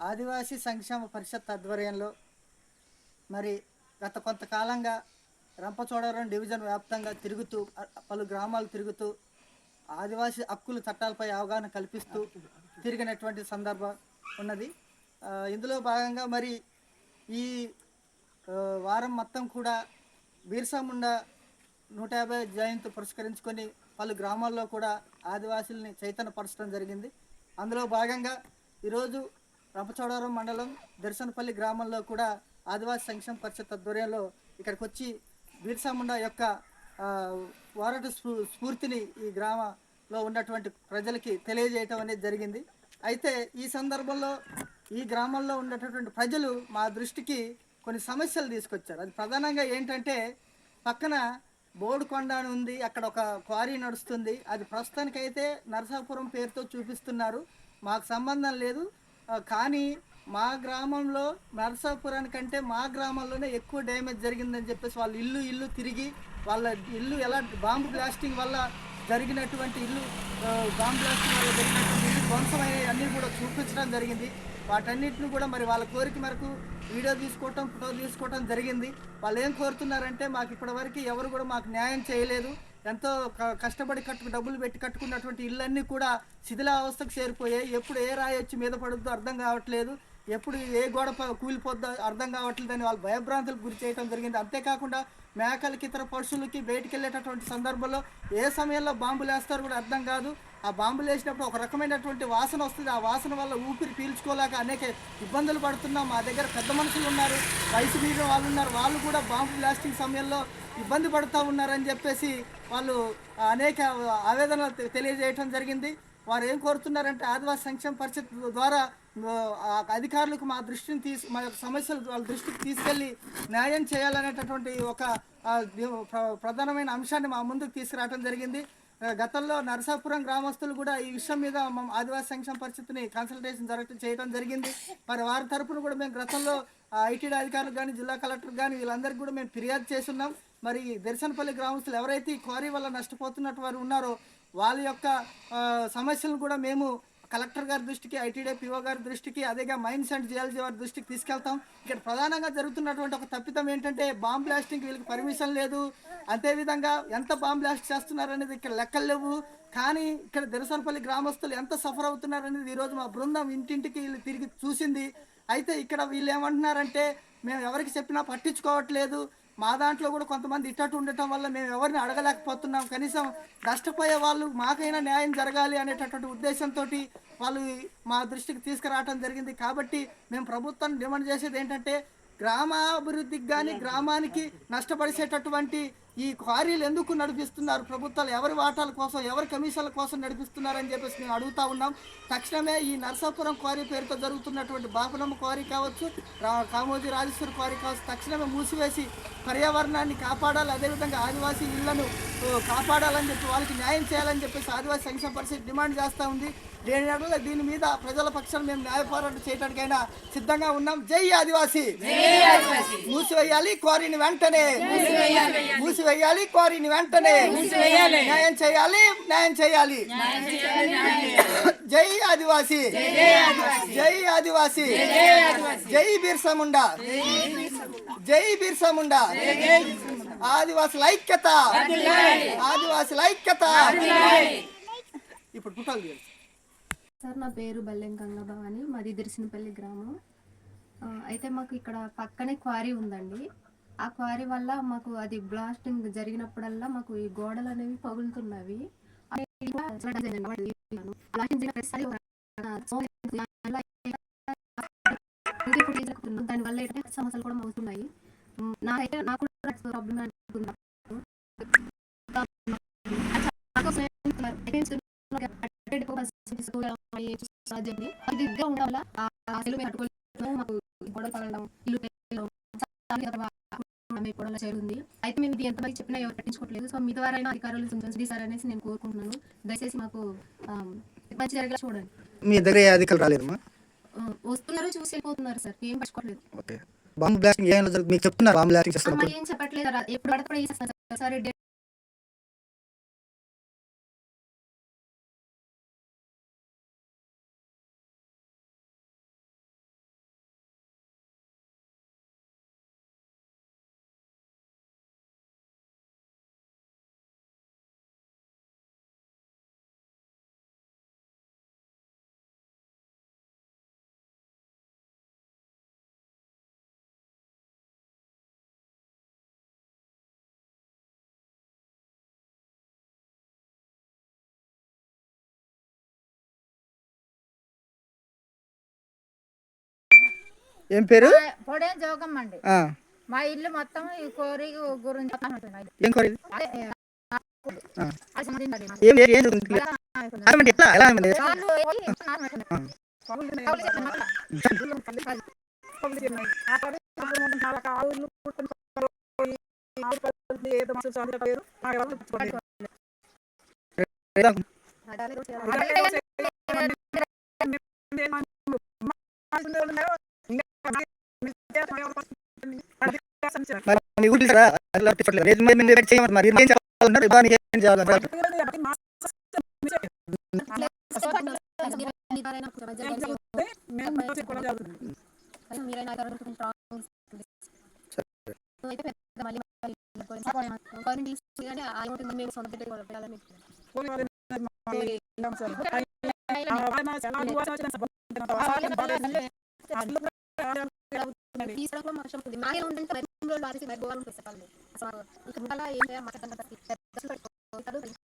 ఆదివాసీ సంక్షేమ పరిషత్ ఆధ్వర్యంలో మరి గత కొంతకాలంగా రంపచోడవరం డివిజన్ వ్యాప్తంగా తిరుగుతూ పలు గ్రామాలు తిరుగుతూ ఆదివాసీ హక్కుల చట్టాలపై అవగాహన కల్పిస్తూ తిరిగినటువంటి సందర్భం ఉన్నది. ఇందులో భాగంగా మరి ఈ వారం మొత్తం కూడా బీర్సా ముండా నూట యాభై జయంతి పురస్కరించుకొని పలు గ్రామాల్లో కూడా ఆదివాసుల్ని చైతన్యపరచడం జరిగింది. అందులో భాగంగా ఈరోజు రంపచోడవరం మండలం దర్శనపల్లి గ్రామంలో కూడా ఆదివాసీ సంక్షేమ పరిషత్ ఆధ్వర్యంలో ఇక్కడికి వచ్చి బిర్సా ముండా యొక్క వారట స్ఫూ స్ఫూర్తిని ఈ గ్రామంలో ఉన్నటువంటి ప్రజలకి తెలియజేయటం అనేది జరిగింది. అయితే ఈ సందర్భంలో ఈ గ్రామంలో ఉన్నటువంటి ప్రజలు మా దృష్టికి కొన్ని సమస్యలు తీసుకొచ్చారు. అది ప్రధానంగా ఏంటంటే పక్కన బోడుకొండ అని ఉంది అక్కడ ఒక క్వారీ నడుస్తుంది. అది ప్రస్తుతానికైతే నరసాపురం పేరుతో చూపిస్తున్నారు. మాకు సంబంధం లేదు. కానీ మా గ్రామంలో నరసాపురానికంటే మా గ్రామంలోనే ఎక్కువ డ్యామేజ్ జరిగిందని చెప్పేసి వాళ్ళ ఇల్లు ఇల్లు తిరిగి వాళ్ళ ఇల్లు ఎలా బాంబు బ్లాస్టింగ్ వల్ల జరిగినటువంటి ఇల్లు బాంబు బ్లాస్టింగ్ వల్ల జరిగినటువంటి ఇల్లు ధ్వంసమైన అన్నీ కూడా చూపించడం జరిగింది. వాటన్నిటిని కూడా మరి వాళ్ళ కోరిక మేరకు వీడియో తీసుకోవటం ఫోటో తీసుకోవటం జరిగింది. వాళ్ళు ఏం కోరుతున్నారంటే మాకు ఇప్పటివరకు ఎవరు కూడా మాకు న్యాయం చేయలేదు. ఎంతో క- కష్టపడి కట్టు డబ్బులు పెట్టి కట్టుకున్నటువంటి ఇళ్ళన్నీ కూడా శిథిలావస్థకు చేరిపోయాయి. ఎప్పుడు ఏ రాయి వచ్చి మీద పడుద్దో అర్థం కావట్లేదు. ఎప్పుడు ఏ గోడ కూలిపోద్దో అర్థం కావట్లేదని వాళ్ళు భయభ్రాంతులకు గురి చేయడం జరిగింది. అంతేకాకుండా మేకలకి ఇతర పశువులకి బయటికి వెళ్ళేటటువంటి సందర్భంలో ఏ సమయంలో బాంబులు వేస్తారో కూడా అర్థం కాదు. ఆ బాంబులు వేసినప్పుడు ఒక రకమైనటువంటి వాసన వస్తుంది. ఆ వాసన వల్ల ఊపిరి పీల్చుకోలేక అనేక ఇబ్బందులు పడుతున్నాం. మా దగ్గర పెద్ద మనుషులు ఉన్నారు. వయసు మీద వాళ్ళు ఉన్నారు. వాళ్ళు కూడా బాంబు బ్లాస్టింగ్ సమయంలో ఇబ్బంది పడుతూ ఉన్నారని చెప్పేసి వాళ్ళు అనేక ఆవేదనలు తె- తెలియజేయటం జరిగింది. వారు ఏం కోరుతున్నారంటే ఆదివాసీ సంక్షేమ పరిషత్ ద్వారా అధికారులకు మా దృష్టిని తీసు మా యొక్క సమస్యలు వాళ్ళ దృష్టికి తీసుకెళ్ళి న్యాయం చేయాలనేటటువంటి ఒక ప్రధానమైన అంశాన్ని మా ముందుకు తీసుకురావడం జరిగింది. గతంలో నరసాపురం గ్రామస్తులు కూడా ఈ విషయం మీద ఆదివాసీ సంక్షేమ పరిస్థితిని కన్సల్టేషన్ జరగ చేయడం జరిగింది. మరి వారి తరపున కూడా మేము గతంలో ఐటీడీ అధికారులకు కానీ జిల్లా కలెక్టర్ కానీ వీళ్ళందరికీ కూడా మేము ఫిర్యాదు చేస్తున్నాం. మరి దర్శనపల్లి గ్రామస్తులు ఎవరైతే ఈ క్వారీ వల్ల నష్టపోతున్నట్టు వారు ఉన్నారో వాళ్ళ యొక్క సమస్యలను కూడా మేము కలెక్టర్ గారి దృష్టికి ఐటీడీ పిఓ గారి దృష్టికి అదేగా మైన్స్ అండ్ జియాలజీ వారి దృష్టికి తీసుకెళ్తాం. ఇక్కడ ప్రధానంగా జరుగుతున్నటువంటి ఒక తప్పిదం ఏంటంటే బాంబ్ బ్లాస్టింగ్ వీళ్ళకి పర్మిషన్ లేదు. అదేవిధంగా ఎంత బాంబ్ బ్లాస్ట్ చేస్తున్నారు అనేది ఇక్కడ లెక్కలు లేవు. కానీ ఇక్కడ దిరసనపల్లి గ్రామస్తులు ఎంత సఫర్ అవుతున్నారు అనేది ఈరోజు మా బృందం ఇంటింటికి వీళ్ళు తిరిగి చూసింది. అయితే ఇక్కడ వీళ్ళు ఏమంటున్నారంటే మేము ఎవరికి చెప్పినా పట్టించుకోవట్లేదు. మా దాంట్లో కూడా కొంతమంది ఇట్టట్టు ఉండటం వల్ల మేము ఎవరిని అడగలేకపోతున్నాం. కనీసం నష్టపోయే వాళ్ళు మాకైనా న్యాయం జరగాలి అనేటటువంటి ఉద్దేశంతో వాళ్ళు మా దృష్టికి తీసుకురావటం జరిగింది. కాబట్టి మేము ప్రభుత్వాన్ని డిమాండ్ చేసేది ఏంటంటే గ్రామాభివృద్ధికి కానీ గ్రామానికి నష్టపరిచేటటువంటి ఈ క్వారీలు ఎందుకు నడిపిస్తున్నారు? ప్రభుత్వాలు ఎవరి వాటాల కోసం ఎవరి కమిషన్ల కోసం నడిపిస్తున్నారని చెప్పేసి మేము అడుగుతా ఉన్నాం. తక్షణమే ఈ నరసాపురం క్వారీ పేరుతో జరుగుతున్నటువంటి బాపనమ్మ క్వారీ కావచ్చు కామోజీ రాజేశ్వర క్వారీ కావచ్చు తక్షణమే మూసివేసి పర్యావరణాన్ని కాపాడాలి. అదేవిధంగా ఆదివాసీ ఇళ్ళను కాపాడాలని చెప్పి వాళ్ళకి న్యాయం చేయాలని చెప్పేసి ఆదివాసీ సంక్షేమ పరిషత్ డిమాండ్ చేస్తూ ఉంది. దేని ఎడల దీని మీద ప్రజల పక్షాన మేము న్యాయ పోరాటం చేయడానికైనా సిద్ధంగా ఉన్నాం. జై ఆదివాసీ! మూసివేయాలి క్వారీని వెంటనే! మూసివేయాలి! క్వారీని వెంటనే. న్యాయం చేయాలి న్యాయం చేయాలి. జై ఆదివాసీ. జై ఆదివాసీ. జై బిర్సా ముండా జై బిర్సా ముండా ఆదివాసుల ఐక్యత. ఆదివాసుల ఐక్యత. ఇప్పుడు పుట్టాలి. సార్ నా పేరు బల్లెం గంగభవాని. మాది దిరిసినపల్లి గ్రామం. అయితే మాకు ఇక్కడ పక్కనే క్వారీ ఉందండి. ఆ క్వారీ వల్ల మాకు అది బ్లాస్టింగ్ జరిగినప్పుడల్లా మాకు ఈ గోడలు అనేవి పగులుతున్నవి. దానివల్ల ఏంటంటే సమస్యలు కూడా అవుతున్నాయి నాకైతే నాకు కూడా ప్రాబ్లమ్ అనుకుంటున్నాను ఉండడం వల్ల మాకు గొడవ పడడం ఇల్లు గొడవలు చేరుంది అయితే మేము ఇది ఎంతమంది చెప్పినా ఎవరు పట్టించుకోవట్లేదు. సో మీ ద్వారా అధికారులు సార్ అనేసి నేను కోరుకుంటున్నాను. దయచేసి మాకు మంచి జరిగేలా చూడండి. మీ దగ్గర ఏ అధికారులు రాలేదమ్మా? వస్తున్నారు చూసి వెళ్ళిపోతున్నారు సార్. ఏం పట్టుకోవట్లేదు ఓకే. బాంబు బ్లాస్టింగ్ మీకు చెప్తున్నారు బాంబు బ్లాస్టింగ్ ఏం చెప్పట్లేదు ఎప్పుడు పడితే సరే? ఏం పేరు? పొడే జోగమ్మ అండి. మా ఇల్లు మొత్తం ఈ కోరి గురించి. ఏం కోరేది అదే, ఆ, ఆ. అది సంబంధించింది అది. ఏం ఏం ఏం జరుగుతుంది? ఆగమండి, ఎట్లా ఎలా ఆగమండి? మరి మీ ఊరికి అట్లా చేయమని మరి ఏం చెప్పాలన్నారు ఇబ్బంది ఏం చేయాలన్నారు మీరైనా అయితే పెద్ద మళ్ళీ మళ్ళీ తీసుకుని కానీ ఆ ఒకటి మేము ఉందంటే